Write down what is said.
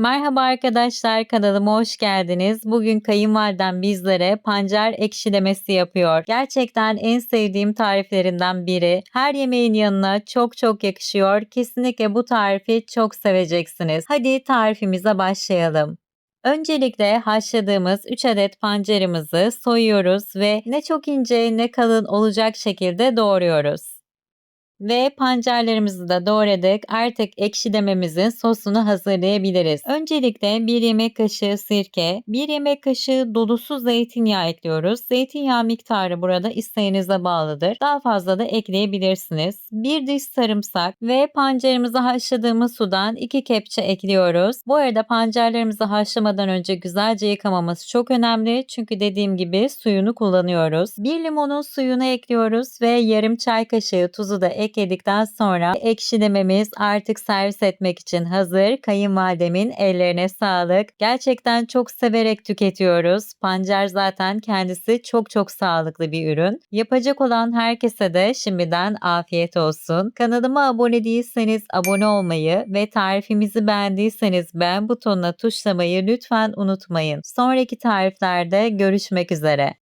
Merhaba arkadaşlar kanalıma hoş geldiniz. Bugün kayınvalidem bizlere pancar ekşilemesi yapıyor. Gerçekten en sevdiğim tariflerinden biri. Her yemeğin yanına çok çok yakışıyor. Kesinlikle bu tarifi çok seveceksiniz. Hadi tarifimize başlayalım. Öncelikle haşladığımız 3 adet pancarımızı soyuyoruz ve ne çok ince ne kalın olacak şekilde doğruyoruz. Ve pancarlarımızı da doğradık. Artık ekşilememizin sosunu hazırlayabiliriz. Öncelikle 1 yemek kaşığı sirke, 1 yemek kaşığı dolusu zeytinyağı ekliyoruz. Zeytinyağı miktarı burada isteğinize bağlıdır. Daha fazla da ekleyebilirsiniz. 1 diş sarımsak ve pancarımızı haşladığımız sudan 2 kepçe ekliyoruz. Bu arada pancarlarımızı haşlamadan önce güzelce yıkamamız çok önemli. Çünkü dediğim gibi suyunu kullanıyoruz. 1 limonun suyunu ekliyoruz ve yarım çay kaşığı tuzu da ekliyoruz ekledikten sonra ekşilememiz artık servis etmek için hazır. Kayınvalidemin ellerine sağlık. Gerçekten çok severek tüketiyoruz. Pancar zaten kendisi çok çok sağlıklı bir ürün. Yapacak olan herkese de şimdiden afiyet olsun. Kanalıma abone değilseniz abone olmayı ve tarifimizi beğendiyseniz beğen butonuna tuşlamayı lütfen unutmayın. Sonraki tariflerde görüşmek üzere.